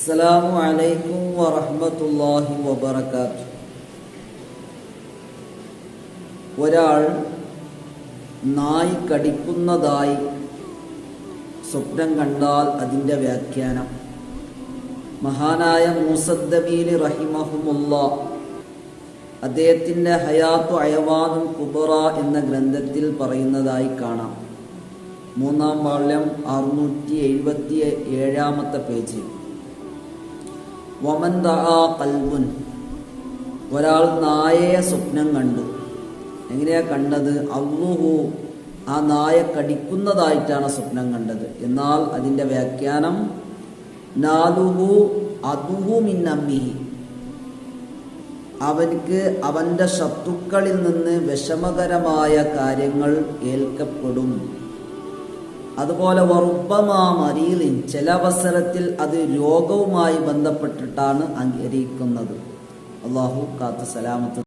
അസ്സലാമു അലൈക്കും വറഹ്മത്തുള്ളാഹി വബറകാത്ത് ഒരാൾ നായി കടിക്കുന്നതായി സ്വപ്നം കണ്ടാൽ അതിന്റെ വ്യാഖ്യാനം. മഹാനായ മൂസദ്ദബീലി റഹിമഹുമുള്ള അദ്ദേഹത്തിന്റെ ഹയാത്തു അയവാദും കുബറ എന്ന ഗ്രന്ഥത്തിൽ പറയുന്നതായി കാണാം. മൂന്നാം വാള്യം അറുന്നൂറ്റി എഴുപത്തി ഏഴാമത്തെ പേജ് കൽബുൻ. ഒരാൾ നായയെ സ്വപ്നം കണ്ടു. എങ്ങനെയാ കണ്ടത്? അള്ളുഹു ആ നായ കടിക്കുന്നതായിട്ടാണ് സ്വപ്നം കണ്ടത്. എന്നാൽ അതിന്റെ വ്യാഖ്യാനം നാലുഹു അതുഹു മിന്നമ്മിഹി അവൻക്ക് അവന്റെ ശത്രുക്കളിൽ നിന്ന് വിഷമകരമായ കാര്യങ്ങൾ ഏൽക്കപ്പെടും. അതുപോലെ വറുപ്പമാ മരീലിൻ ചില അവസരത്തിൽ അത് രോഗവുമായി ബന്ധപ്പെട്ടിട്ടാണ് അംഗീകരിക്കുന്നത്. അള്ളാഹു കാത്തു സലാമത്ത്